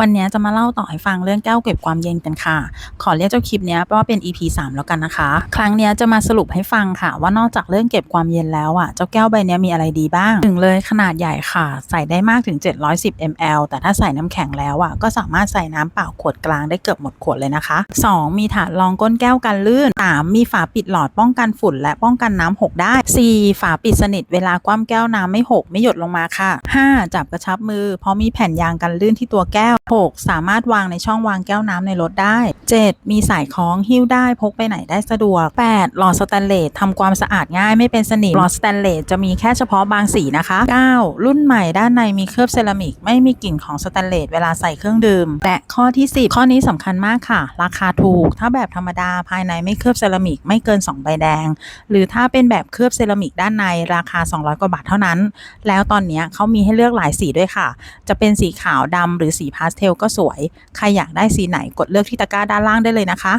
วันนี้จะมาเล่าต่อให้ฟังเรื่องแก้วเก็บความเย็นกันค่ะ ขอเรียกเจ้าคลิปนี้ว่าเป็น EP 3 แล้วกันนะคะ ครั้งนี้จะมาสรุปให้ฟังค่ะ ว่านอกจากเรื่องเก็บความเย็นแล้วอะ เจ้าแก้วใบนี้มีอะไรดีบ้างหนึ่งเลยขนาดใหญ่ค่ะ ใส่ได้มากถึง 710 ml แต่ถ้าใส่น้ำแข็งแล้วอะก็สามารถใส่น้ำเปล่าขวดกลางได้เกือบหมดขวดเลยนะคะ 2 มีถาดรองก้นแก้วกันลื่น 3 มีฝาปิดหลอดป้องกันฝุ่น และป้องกันน้ำหกได้ 4 ฝาปิดสนิทเวลาคว่ำแก้วน้ำไม่หกไม่หยดลงมาค่ะ 5 จับกระชับมือเพราะมีแผ่นยางกันลื่นที่ตัวแก้ว6สามารถวางในช่องวางแก้วน้ำในรถได้7 มีสายคล้องหิ้วได้พกไปไหนได้สะดวก 8 หลอดสแตนเลสทำความสะอาดง่ายไม่เป็นสนิมหลอดสแตนเลสจะมีแค่เฉพาะบางสีนะคะ 9 รุ่นใหม่ด้านในมีเคลือบเซรามิก ไม่มีกลิ่นของสแตนเลสเวลาใส่เครื่องดื่ม และข้อที่ 10 ข้อนี้สำคัญมากค่ะ ราคาถูก ถ้าแบบธรรมดาภายในไม่เคลือบเซรามิกไม่เกิน 2 ใบแดง หรือถ้าเป็นแบบเคลือบเซรามิกด้านในราคา 200 กว่าบาทเท่านั้น แล้วตอนนี้เขามีให้เลือกหลายสีด้วยค่ะ จะเป็นสีขาวดำหรือสีพาสเทลก็สวย ใครอยากได้สีไหนกดเลือกที่ตะกร้าด้านล่างได้เลยนะคะ